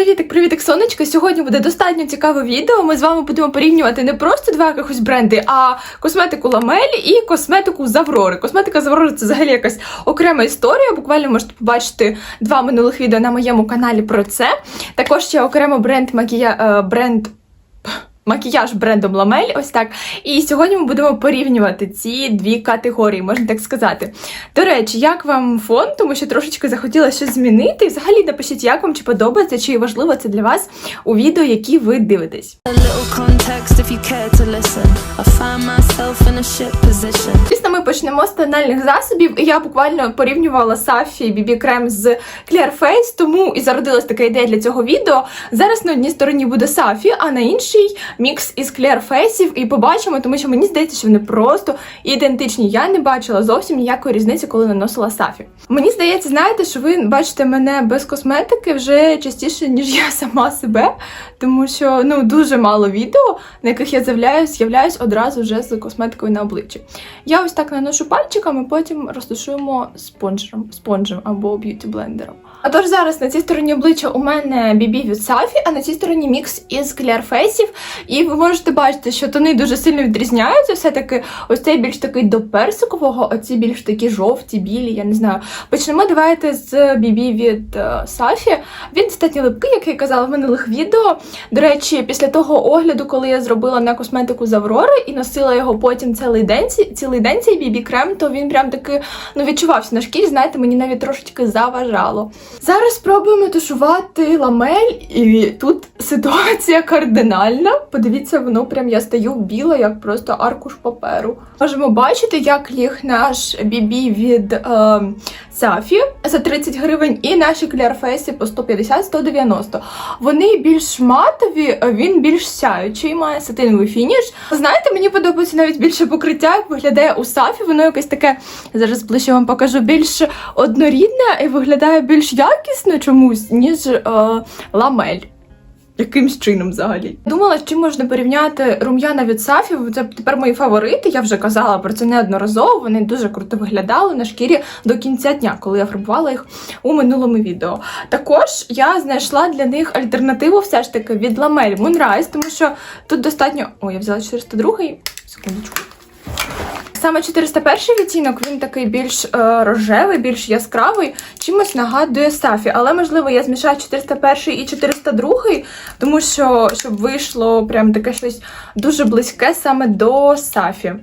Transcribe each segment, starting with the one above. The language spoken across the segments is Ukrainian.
Привітик, привітик, сонечко. Сьогодні буде достатньо цікаве відео. Ми з вами будемо порівнювати не просто два якихось бренди, а косметику Ламель і косметику Заврори. Косметика Заврори це взагалі якась окрема історія. Буквально можете побачити два минулих відео на моєму каналі про це. Також ще окремо бренд макія... е, бренд. Макіяж брендом Ламель, ось так. І сьогодні ми будемо порівнювати ці дві категорії, можна так сказати. До речі, як вам фон, тому що трошечки захотіла щось змінити. І взагалі напишіть, як вам чи подобається, чи важливо це для вас у відео, які ви дивитесь. Звісно, ми почнемо з тональних засобів. Я буквально порівнювала Сафі BB крем з Clear Face, тому і зародилась така ідея для цього відео. Зараз на одній стороні буде Сафі, а на іншій мікс із Clear Face. І побачимо, тому що мені здається, що вони просто ідентичні. Я не бачила зовсім ніякої різниці, коли наносила Сафі. Мені здається, знаєте, що ви бачите мене без косметики вже частіше, ніж я сама себе, тому що ну дуже мало відео, на яких я з'являюсь, з'являюсь одразу вже з косметикою на обличчі. Я ось так наношу пальчиками, потім розташуємо спонжем, спонжем або б'юті блендером. А тож зараз на цій стороні обличчя у мене BB від Сафі, а на цій стороні мікс із Clear Face. І ви можете бачити, що тони дуже сильно відрізняються. Все-таки ось цей більш такий до персикового, а ці більш такі жовті, білі, я не знаю. Почнемо давайте з BB від е, Сафі. Він достатньо липкий, як я казала в минулих відео. До речі, після того огляду, коли я зробила на косметику з Аврори і носила його потім цілий день, цілий день цей BB крем, то він прям таки ну, відчувався на шкірі, знаєте, мені навіть трошечки заважало. Зараз спробуємо тушувати ламель, і тут ситуація кардинальна. Подивіться, воно прям я стаю біла, як просто аркуш паперу. Можемо бачити, як ліг наш BB від е, Сафі за 30 гривень, і наші клярфейси по 150-190. Вони більш матові, він більш сяючий, має сатиновий фініш. Знаєте, мені подобається навіть більше покриття, як виглядає у Сафі. Воно якесь таке, зараз ближче вам покажу, більш однорідне і виглядає більш якісно чомусь, ніж е, ламель. Якимсь чином взагалі. Думала, чим можна порівняти рум'яна від Сафі. Це тепер мої фаворити. Я вже казала про це неодноразово. Вони дуже круто виглядали на шкірі до кінця дня, коли я фарбувала їх у минулому відео. Також я знайшла для них альтернативу все ж таки від Ламель Moonrise, тому що тут достатньо. О, я взяла 402 секундочку. Саме 401 відтінок, він такий більш е, рожевий, більш яскравий, чимось нагадує Сафі. Але, можливо, я змішаю 401 і 402, тому що щоб вийшло прям таке щось дуже близьке саме до Сафі.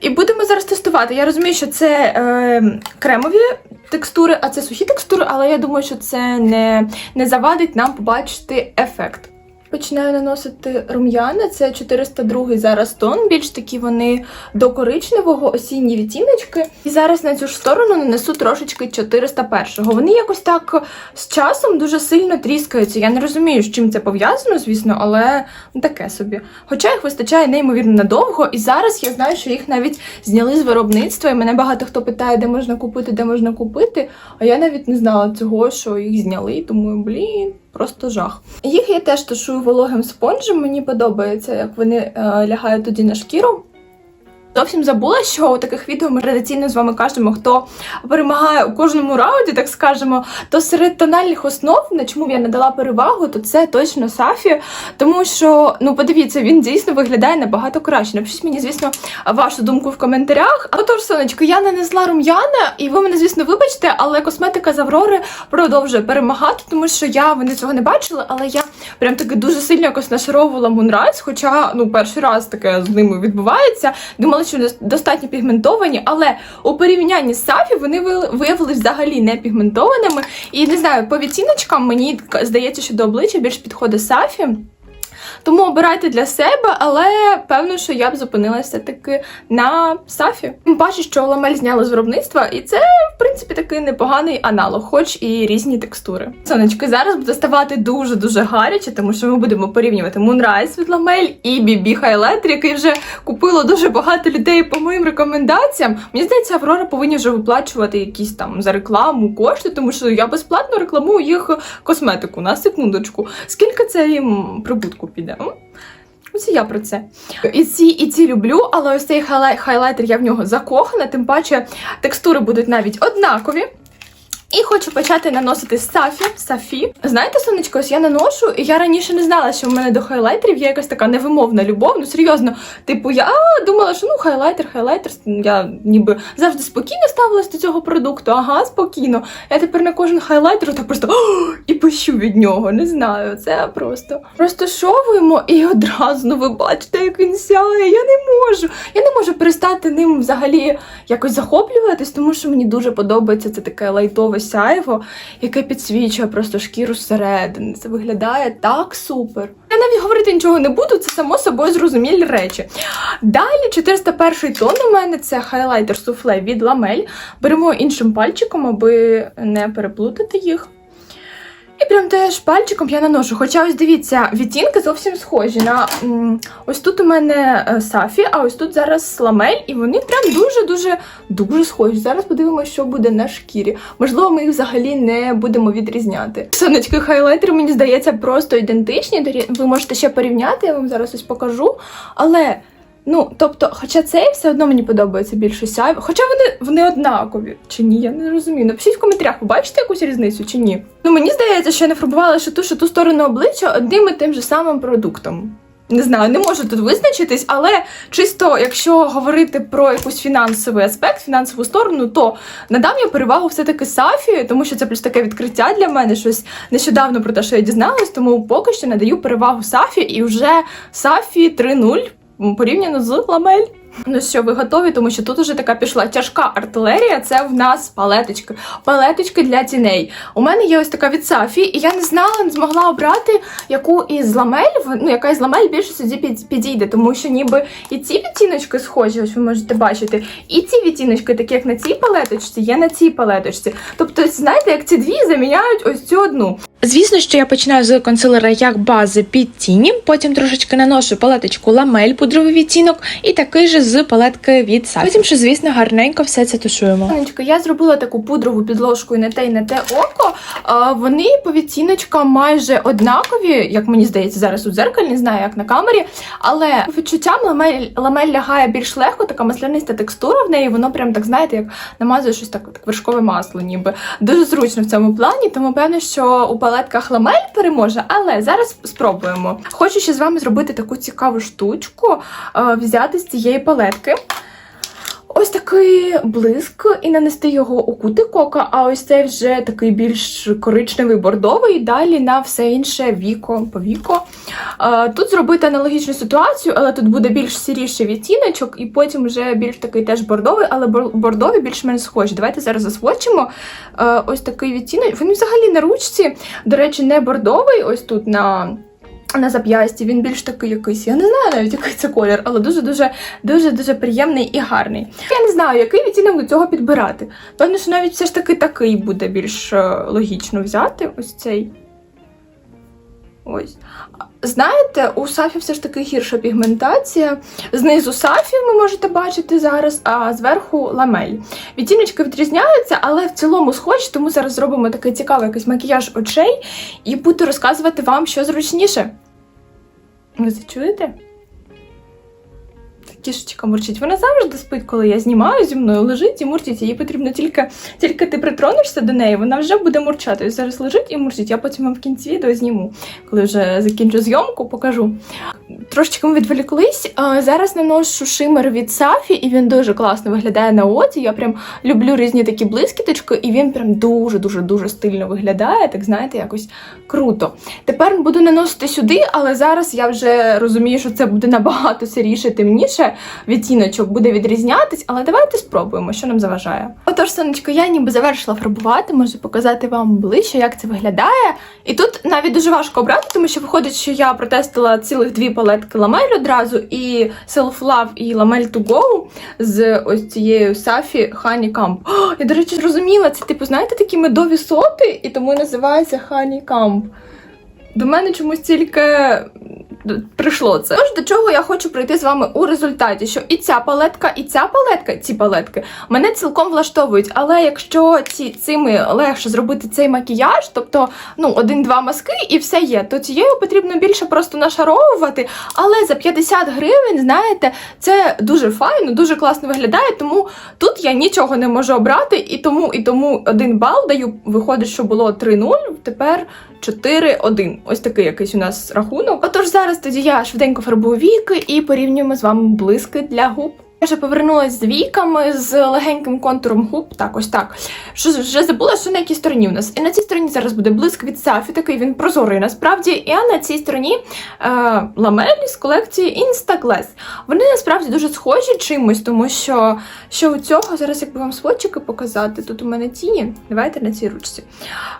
І будемо зараз тестувати. Я розумію, що це е, кремові текстури, а це сухі текстури, але я думаю, що це не, не завадить нам побачити ефект. Починаю наносити рум'яна, це 402 зараз тон, більш такі вони до коричневого, осінні відтіночки. І зараз на цю ж сторону нанесу трошечки 401-го. Вони якось так з часом дуже сильно тріскаються. Я не розумію, з чим це пов'язано, звісно, але ну, таке собі. Хоча їх вистачає неймовірно надовго, і зараз я знаю, що їх навіть зняли з виробництва, і мене багато хто питає, де можна купити, де можна купити. А я навіть не знала цього, що їх зняли, тому блін. Просто жах. Їх я теж тушую вологим спонжем. Мені подобається, як вони е, лягають тоді на шкіру. Зовсім забула, що у таких відео ми традиційно з вами кажемо, хто перемагає у кожному раунді, так скажемо. То серед тональних основ, на чому б я надала перевагу, то це точно Сафі. Тому що, ну подивіться, він дійсно виглядає набагато краще. Напишіть мені, звісно, вашу думку в коментарях. А тож, сонечко, я нанесла рум'яна, і ви мене, звісно, вибачте, але косметика з Аврори продовжує перемагати, тому що я вони цього не бачила, але я прям таки дуже сильно якось нашаровувала Moonrise, хоча ну перший раз таке з ними відбувається. Думала, що достатньо пігментовані, але у порівнянні з Сафі вони виявилися взагалі не пігментованими. І не знаю, по відтіночкам мені здається, що до обличчя більш підходить Сафі. Тому обирайте для себе, але певно, що я б зупинилася таки на Сафі. Тим паче, що ламель зняли з виробництва, і це, в принципі, такий непоганий аналог, хоч і різні текстури. Сонечки, зараз буде ставати дуже-дуже гаряче, тому що ми будемо порівнювати Moonrise від ламель і BB Highlighter, який вже купило дуже багато людей по моїм рекомендаціям. Мені здається, Аврора повинні вже виплачувати якісь там за рекламу кошти, тому що я безплатно рекламую їх косметику на секундочку. Скільки це їм прибутку піде? Ось я про це. І ці, і ці люблю, але ось цей хайлай- хайлайтер я в нього закохана, тим паче текстури будуть навіть однакові. І хочу почати наносити Сафі. Сафі. Знаєте, сонечко, ось я наношу, і я раніше не знала, що в мене до хайлайтерів є якась така невимовна любов. Ну серйозно, типу, я думала, що ну хайлайтер, хайлайтер. Я ніби завжди спокійно ставилась до цього продукту. Ага, спокійно. Я тепер на кожен хайлайтер так просто і пищу від нього. Не знаю. Це просто розташовуємо і одразу ну ви бачите, як він сяє. Я не можу. Я не можу перестати ним взагалі якось захоплюватись, тому що мені дуже подобається це таке лайтове сяйво, яке підсвічує просто шкіру зсередини. Це виглядає так супер. Я навіть говорити нічого не буду, це само собою зрозумілі речі. Далі 401 тон у мене це хайлайтер суфле від ламель. Беремо іншим пальчиком, аби не переплутати їх. І прям теж пальчиком я наношу. Хоча ось дивіться, відтінки зовсім схожі. На ось тут у мене е, сафі, а ось тут зараз ламель, і вони прям дуже-дуже дуже схожі. Зараз подивимося, що буде на шкірі. Можливо, ми їх взагалі не будемо відрізняти. Сонечки хайлайтери, мені здається, просто ідентичні. Ви можете ще порівняти, я вам зараз ось покажу. Але. Ну, тобто, хоча цей все одно мені подобається більше сяйво. Хоча вони, вони однакові, чи ні, я не розумію. Напишіть в коментарях, ви бачите якусь різницю чи ні? Ну мені здається, що я не фарбувала ще ту, що ту сторону обличчя одним і тим же самим продуктом. Не знаю, не можу тут визначитись, але чисто, якщо говорити про якийсь фінансовий аспект, фінансову сторону, то надам я перевагу все-таки Сафі, тому що це плюс таке відкриття для мене, щось нещодавно про те, що я дізналась, тому поки що надаю перевагу Сафі, і вже Сафі 3-0 порівняно з ламель. Ну що, ви готові? Тому що тут уже така пішла тяжка артилерія. Це в нас палеточки. Палеточки для тіней. У мене є ось така від Сафі, і я не знала, не змогла обрати, яку із ламель, ну яка із ламель більше сюди підійде, тому що ніби і ці відтіночки схожі, ось ви можете бачити, і ці відтіночки, такі як на цій палеточці, є на цій палеточці. Тобто, знаєте, як ці дві заміняють ось цю одну. Звісно, що я починаю з консилера як бази під тіні, потім трошечки наношу палеточку ламель, пудровий відтінок, і такий же з палетки від Сафі. Потім, що, звісно, гарненько все це тушуємо. Сонечко, я зробила таку пудрову підложку і на те, і на те око. А, вони по відтіночкам майже однакові, як мені здається, зараз у дзеркалі, не знаю, як на камері. Але відчуттям ламель, ламель лягає більш легко, така масляниста текстура в неї, воно прям так, знаєте, як намазує щось так, так вершкове масло, ніби. Дуже зручно в цьому плані, тому певно, що у палетках ламель переможе, але зараз спробуємо. Хочу ще з вами зробити таку цікаву штучку, взяти з цієї палетки. Ось такий блиск і нанести його у кутик ока, а ось цей вже такий більш коричневий бордовий. Далі на все інше віко по віко. Е, Тут зробити аналогічну ситуацію, але тут буде більш сіріший відтіночок, і потім вже більш такий теж бордовий, але бор- бордові більш-менш схожі. Давайте зараз засвочимо. Е, Ось такий відтінок. Він взагалі на ручці, до речі, не бордовий, ось тут на. На зап'ясті він більш такий якийсь, я не знаю навіть який це колір, але дуже дуже дуже дуже приємний і гарний. Я не знаю, який відтінок до цього підбирати. Певно, що навіть все ж таки такий буде більш е, логічно взяти. Ось цей. Ось. Знаєте, у Сафі все ж таки гірша пігментація. Знизу Сафі ви можете бачити зараз, а зверху ламель. Відтіночки відрізняються, але в цілому схожі, тому зараз зробимо такий цікавий якийсь макіяж очей і буду розказувати вам, що зручніше. Ви це чуєте? Кішечка мурчить. Вона завжди спить, коли я знімаю зі мною, лежить і мурчить. Їй потрібно тільки, тільки ти притронешся до неї, вона вже буде мурчати. Зараз лежить і мурчить. Я потім вам в кінці відео зніму, коли вже закінчу зйомку, покажу. Трошечки ми відволіклись. Зараз наношу шимер від Сафі, і він дуже класно виглядає на оці. Я прям люблю різні такі блискіточки, і він прям дуже-дуже дуже стильно виглядає. Так знаєте, якось круто. Тепер буду наносити сюди, але зараз я вже розумію, що це буде набагато сиріше, темніше. Відтіночок буде відрізнятись, але давайте спробуємо, що нам заважає. Отож, сонечко, я ніби завершила фарбувати, можу показати вам ближче, як це виглядає. І тут навіть дуже важко обрати, тому що виходить, що я протестила цілих дві палетки ламель одразу, і Self Love, і Lamel to Go з ось цією Сафі Honeycomb. О, я, до речі, зрозуміла, це типу, знаєте, такі медові соти, і тому називається Honeycomb. До мене чомусь тільки прийшло це. Тож до чого я хочу прийти з вами у результаті, що і ця палетка, і ця палетка, ці палетки мене цілком влаштовують. Але якщо ці цими легше зробити цей макіяж, тобто ну один-два маски і все є, то цією потрібно більше просто нашаровувати. Але за 50 гривень, знаєте, це дуже файно, дуже класно виглядає. Тому тут я нічого не можу обрати, і тому і тому один бал даю. Виходить, що було 3-0, тепер 4-1. Ось такий якийсь у нас рахунок. Отож, зараз тоді я швиденько фарбую віки і порівнюємо з вами блиски для губ. Я вже повернулася з віками з легеньким контуром губ. Так, ось так. Що вже забула, що на якій стороні у нас. І на цій стороні зараз буде блиск від Сафі, такий він прозорий насправді. А на цій стороні е, ламелі з колекції Instaglass. Вони насправді дуже схожі чимось, тому що, що у цього зараз, якби вам сводчики показати, тут у мене тіні. Давайте на цій ручці.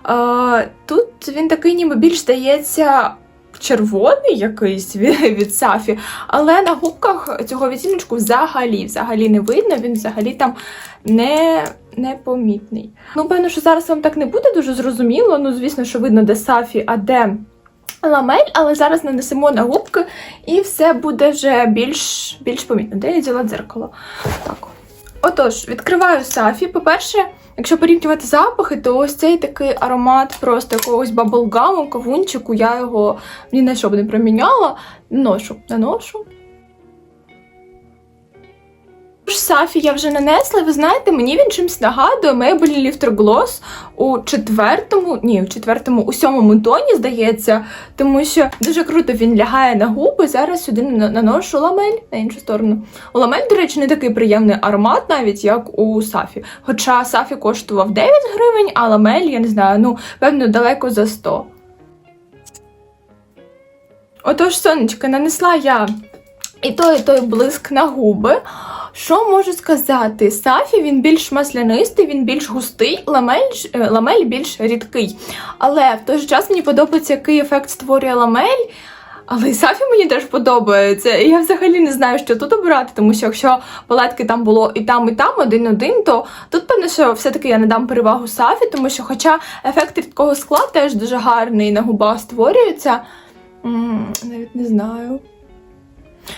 Е, тут він такий, ніби більш здається. Червоний якийсь від, від Сафі, але на губках цього відтіночку взагалі взагалі не видно, він взагалі там не, непомітний. Ну, певно, що зараз вам так не буде дуже зрозуміло. Ну, звісно, що видно, де Сафі, а де ламель, але зараз нанесемо на губки і все буде вже більш, більш помітно. Де я діла дзеркало? Так. Отож, відкриваю Сафі. По-перше, якщо порівнювати запахи, то ось цей такий аромат просто якогось баблгаму, кавунчику, я його ні на що б не проміняла. Наношу, наношу. Тож Сафі я вже нанесла, ви знаєте, мені він чимось нагадує Maybelline Lifter Gloss у четвертому, ні, у четвертому, у сьомому тоні, здається, тому що дуже круто він лягає на губи. Зараз сюди наношу ламель на іншу сторону. У ламель, до речі, не такий приємний аромат, навіть як у Сафі. Хоча Сафі коштував 9 гривень, а ламель, я не знаю, ну, певно, далеко за 100. Отож, сонечка, нанесла я і той, і той блиск на губи. Що можу сказати? Сафі він більш маслянистий, він більш густий, ламель, е, ламель більш рідкий. Але в той же час мені подобається, який ефект створює ламель. Але і Сафі мені теж подобається. І я взагалі не знаю, що тут обирати, тому що якщо палетки там було і там, і там один-один, то тут, певно, що все-таки я надам перевагу Сафі, тому що, хоча ефект рідкого скла теж дуже гарний на губах створюється, м, навіть не знаю.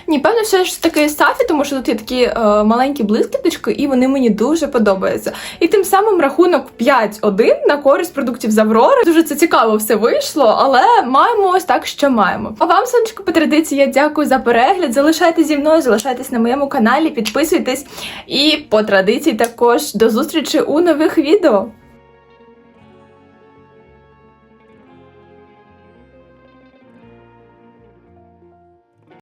Ні, певно, все ж таки Сафі, тому що тут є такі е, маленькі блискіточки, і вони мені дуже подобаються. І тим самим рахунок 5-1 на користь продуктів з Аврори. Дуже це цікаво все вийшло, але маємо ось так, що маємо. А вам, сонечко, по традиції, я дякую за перегляд. Залишайтесь зі мною, залишайтесь на моєму каналі, підписуйтесь. І по традиції також до зустрічі у нових відео.